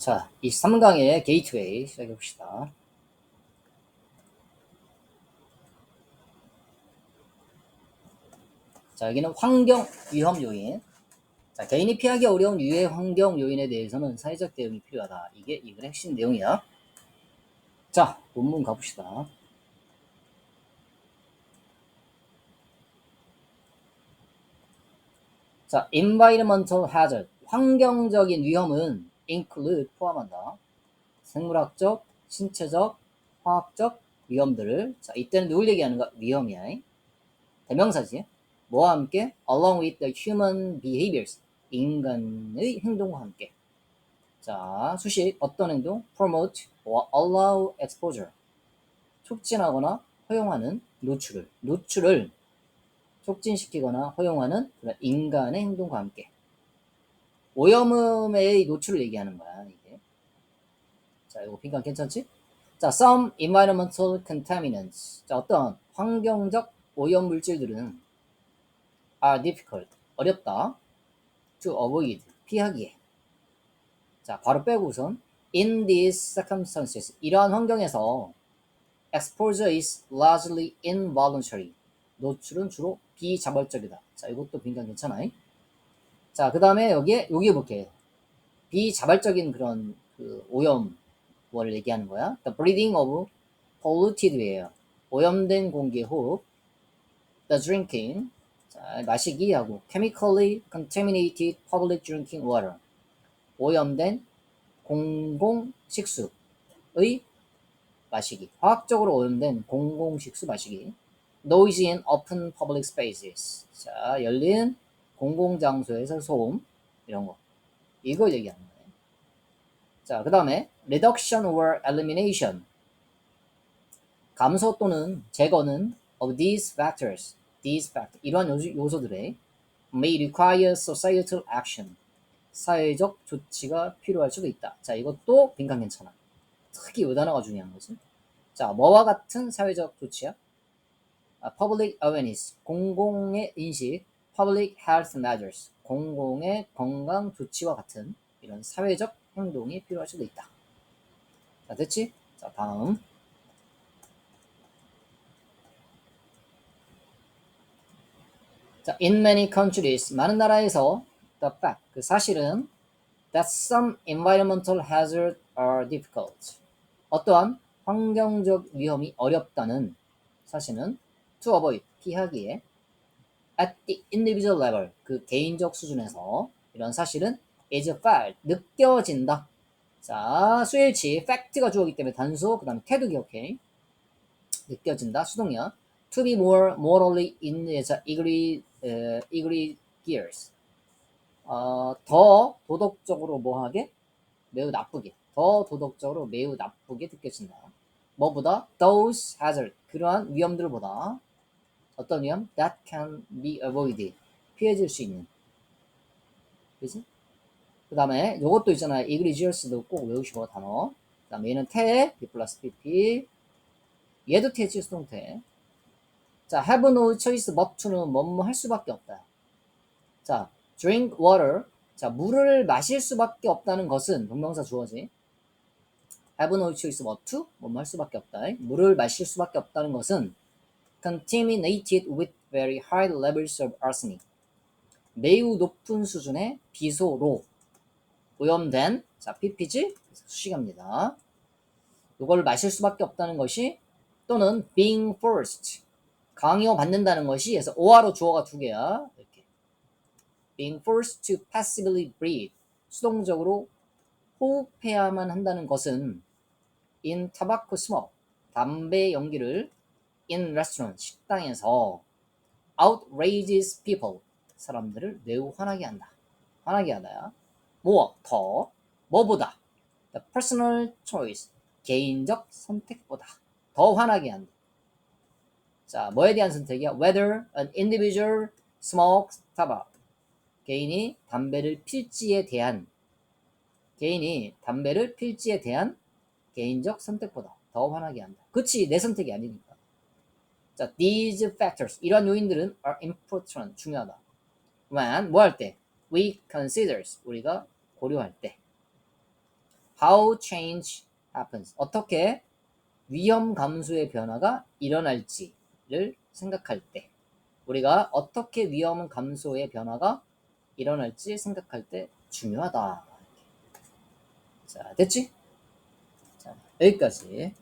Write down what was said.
자, 23강의 게이트웨이 시작해 봅시다. 자, 여기는 환경 위험 요인. 자, 개인이 피하기 어려운 유해 환경 요인에 대해서는 사회적 대응이 필요하다. 이게 이글 핵심 내용이야. 자, 본문 가봅시다. 자, environmental hazard. 환경적인 위험은 include 포함한다. 생물학적, 신체적, 화학적 위험들을 자, 이때는 누굴 얘기하는가? 위험이야. 대명사지. 뭐와 함께? along with the human behaviors. 인간의 행동과 함께. 자, 수식 어떤 행동? promote or allow exposure. 촉진하거나 허용하는 노출을 노출을 촉진시키거나 허용하는 그런 인간의 행동과 함께 오염음의 노출을 얘기하는 거야 이게. 자, 이거 빈칸 괜찮지? 자, some environmental contaminants. 자, 어떤 환경적 오염 물질들은 are difficult. 어렵다. to avoid. 피하기에. 자, 바로 빼고 우선 in these circumstances. 이러한 환경에서 exposure is largely involuntary. 노출은 주로 비자발적이다. 자, 이것도 빈칸 괜찮아. 자, 그 다음에 여기에, 여기 볼게. 비자발적인 그런 그 오염, 뭘 얘기하는 거야? The breathing of polluted air. 오염된 공기 호흡. The drinking. 자, 마시기 하고 chemically contaminated public drinking water. 오염된 공공 식수의 마시기. 화학적으로 오염된 공공 식수 마시기. Noise in open public spaces. 자, 열린 공공장소에서 소음 이런 거. 이걸 얘기하는 거예요. 자, 그 다음에 reduction or elimination. 감소 또는 제거는 of these factors, these factors, 이러한 요소, 요소들의 may require societal action. 사회적 조치가 필요할 수도 있다. 자, 이것도 빈칸 괜찮아. 특히 이 단어가 중요한 거지. 자, 뭐와 같은 사회적 조치야? 아, public awareness, 공공의 인식, public health measures, 공공의 건강 조치와 같은 이런 사회적 행동이 필요할 수도 있다. 자, 됐지? 자, 다음. 자, in many countries, 많은 나라에서 the fact, 그 사실은 that some environmental hazards are difficult. 어떠한 환경적 위험이 어렵다는 사실은 to avoid, 피하기에 at the individual level, 그 개인적 수준에서 이런 사실은 is felt, 느껴진다. 자, 수일치, fact가 주어기 때문에 단수, 그 다음에 태도 기억해. 느껴진다, 수동이야. to be more morally in 자, agree, uh, agree gears. 어, 더 도덕적으로 뭐하게? 매우 나쁘게. 더 도덕적으로 매우 나쁘게 느껴진다. 뭐보다? those hazard. 그러한 위험들보다 어떤 위험? that can be avoided. 피해질 수 있는. 그지? 그 다음에 요것도 있잖아요. egregious도 꼭 외우시고 단어. 그 다음에 얘는 태, b 플러스 pp. 얘도 태 지 수동 태. 자, have no choice but to는 뭐뭐 할 수밖에 없다. 자, drink water. 자, 물을 마실 수밖에 없다는 것은 동명사 주어지. have no choice but to 뭐뭐 할 수밖에 없다. 물을 마실 수밖에 없다는 것은 contaminated with very high levels of arsenic. 매우 높은 수준의 비소로 오염된 자 ppg 수식합니다. 이걸 마실 수밖에 없다는 것이 또는 being forced 강요 받는다는 것이 그래서 오화로 주어가 두 개야 이렇게 being forced to passively breathe 수동적으로 호흡해야만 한다는 것은 in tobacco smoke 담배 연기를 in restaurant 식당에서 outrages people 사람들을 매우 화나게 한다. 화나게 하다야. 뭐, 더, 뭐보다. The personal choice, 개인적 선택보다 더 화나게 한다. 자, 뭐에 대한 선택이야? Whether an individual smokes tobacco. 개인이 담배를 필지에 대한 개인이 담배를 필지에 대한 개인적 선택보다 더 화나게 한다. 그치, 내 선택이 아니니까. 자, these factors, 이러한 요인들은 are important, 중요하다. when, 뭐할 때? we considers, 우리가 고려할 때. how change happens. 어떻게 위험 감소의 변화가 일어날지를 생각할 때 우리가 어떻게 위험 감소의 변화가 일어날지 생각할 때 중요하다. 자, 됐지? 자, 여기까지.